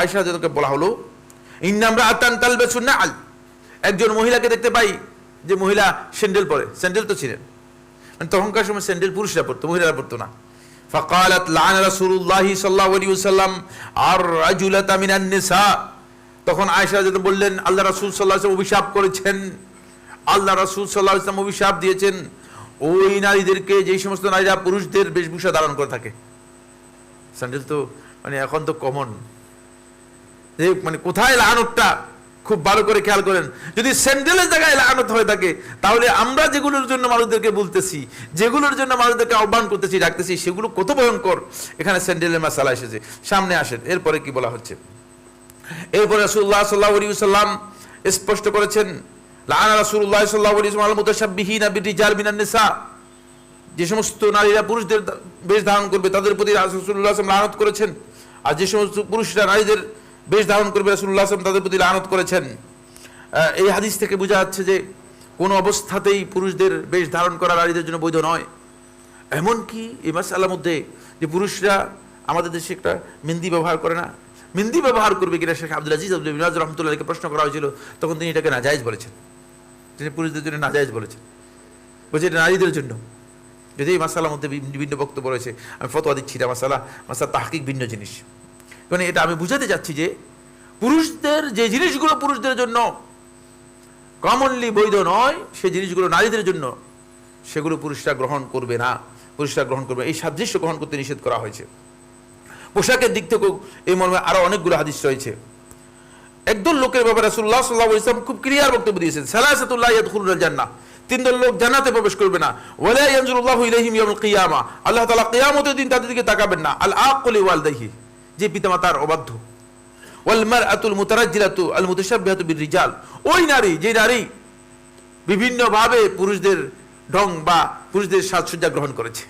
আয়সা যাদেরকে বলা হলো ইন্নামরা আতান তালবেসুন না আল একজন মহিলাকে দেখতে পাই যে মহিলা স্যান্ডেল পরে স্যান্ডেল তো ছিলেন মানে তখনকার সময় স্যান্ডেল পুরুষরা পরতো মহিলারা পরতো না فقالت لعن رسول الله صلى الله عليه وسلم الرجلة من النساء তখন আয়েশা যেটা বললেন আল্লাহ রাসূল সাল্লাল্লাহু আলাইহি ওয়াসাল্লাম অভিশাপ করেছেন আল্লাহ রাসূল সাল্লাল্লাহু আলাইহি ওয়াসাল্লাম অভিশাপ দিয়েছেন ওই নারীদেরকে যেই সমস্ত নারীরা পুরুষদের বেশভূষা ধারণ করে থাকে স্যান্ডেল তো মানে এখন তো কমন যে মানে কোথায় লাগানোরটা খুব ভালো করে খেয়াল করেন। যদি স্যান্ডেলের জায়গায় লাগানো হয়ে থাকে, তাহলে আমরা যেগুলোর জন্য মানুষদেরকে বলতেছি, যেগুলোর জন্য মানুষদেরকে আহ্বান করতেছি, ডাকতেছি, সেগুলো কত ভয়ঙ্কর। এখানে স্যান্ডেলের মাসালা এসেছে। সামনে আসেন, এরপরে কি বলা হচ্ছে? এরপরে রাসূলুল্লাহ সাল্লাল্লাহু আলাইহি ওয়াসাল্লাম স্পষ্ট করেছেন ওয়াসাল্লাম মুতাশাব্বিহিনা বিরিজাল মিনান নিসা। যে সমস্ত নারীরা পুরুষদের বেশ ধারণ করবে, তাদের প্রতি রাসূলুল্লাহ সাল্লাল্লাহু লানত করেছেন। আর যে সমস্ত পুরুষরা নারীদের বেশ ধারণ করবে রাসূলুল্লাহ সাল্লাল্লাহু তাদের প্রতি লানত করেছেন। এই হাদিস থেকে বোঝা যাচ্ছে যে কোনো অবস্থাতেই পুরুষদের বেশ ধারণ করা নারীদের জন্য বৈধ নয়। এমনকি এই মাসালার মধ্যে যে পুরুষরা আমাদের দেশে একটা মেহেন্দি ব্যবহার করে না মেহেন্দি ব্যবহার করবে কিনা শেখ আব্দুল আজিজ আব্দুল মিনাজ রহমতুল্লাহকে প্রশ্ন করা হয়েছিল, তখন তিনি এটাকে নাজায়জ বলেছেন। তিনি পুরুষদের জন্য নাজায়জ বলেছেন। বলছে এটা নারীদের জন্য। যদি এই মাসালার মধ্যে বিভিন্ন বক্তব্য রয়েছে, আমি ফতোয়া দিচ্ছি এটা মাসালা মাসালা তাহকিক ভিন্ন জিনিস। মানে এটা আমি বুঝাতে চাচ্ছি যে পুরুষদের, যে জিনিসগুলো পুরুষদের জন্য কমনলি বৈধ নয় সেই জিনিসগুলো নারীদের জন্য, সেগুলো পুরুষরা গ্রহণ করবে না। পুরুষরা গ্রহণ করবে এই সাদৃশ্য গ্রহণ করতে নিষেধ করা হয়েছে। পোশাকের দিক থেকেও এই মর্মে আরও অনেকগুলো হাদিস রয়েছে। একদল লোকের ব্যাপারে রাসূলুল্লাহ সাল্লাল্লাহু আলাইহি ওয়াসাল্লাম খুব ক্লিয়ার বক্তব্য দিয়েছেন। সালাসাতুল্লাহ ইয়াদখুলুল জান্নাহ। তিন দল লোক জান্নাতে প্রবেশ করবে না। ওয়ালা ইয়ানজুরুল্লাহু ইলাইহিম ইয়াউমুল কিয়ামা। আল্লাহ তাআলা কিয়ামতের দিন তাদের দিকে তাকাবেন না। আল আকুলি ওয়ালদাইহি যে পিতামাতার অবাধ্য। ওয়াল মারআতুল মুতারাজ্জিলাতু আল মুতাশাব্বিহাতু বির-রিজাল ওই নারী, যে নারী বিভিন্নভাবে পুরুষদের ঢং বা পুরুষদের সাজসজ্জা গ্রহণ করেছে।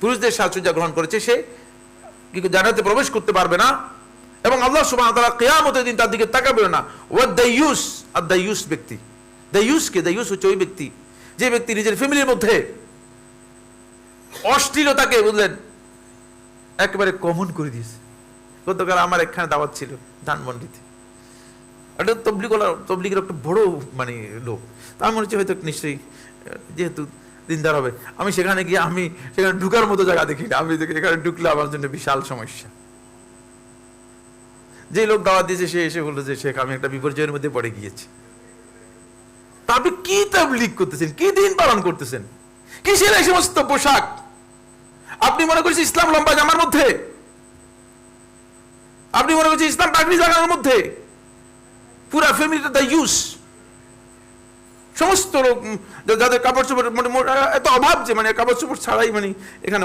পুরুষদের সাজসজ্জা গ্রহণ করেছে, সে কি জান্নাতে প্রবেশ করতে পারবে না এবং আল্লাহ সুবহানাহু ওয়া তাআলা কিয়ামতের দিন তার দিকে তাকাবে না। ওয়া দাইয়ুস আর দাইয়ুস ব্যক্তি। দাইয়ুস কে? দাইয়ুস হচ্ছে ওই ব্যক্তি। যে ব্যক্তি নিজের ফ্যামিলির মধ্যে অশ্লীলতাকে বুঝলেন একেবারে কমন করে দিয়েছে। গতকাল আমার এখানে দাওয়াত ছিল ধানমন্ডিতে। একটা তবলিগ তবলিগের একটা বড় মানে লোক। তা মনে হচ্ছে হয়তো নিশ্চয়ই যেহেতু দিনদার হবে। আমি সেখানে গিয়ে, আমি সেখানে ঢুকার মতো জায়গা দেখি না। আমি এখানে ঢুকলে আমার জন্য বিশাল সমস্যা। যে লোক দাওয়াত দিয়েছে, সে এসে বলল যে, শেখ, আমি একটা বিপর্যয়ের মধ্যে পড়ে গিয়েছি। তা আপনি কি তাবলিগ করতেছেন? কি দিন পালন করতেছেন? কিসের এই সমস্ত পোশাক? আপনি মনে করছেন ইসলাম লম্বা জামার মধ্যে? আপনি মনে করছেন ইসলাম পাগড়ি জাগানোর মধ্যে? পুরা ফ্যামিলিটা দ্য ইউজ সমস্ত লোক যাদের কাপড় চোপড় মানে এত অভাব যে মানে কাপড় চোপড় ছাড়াই মানে এখানে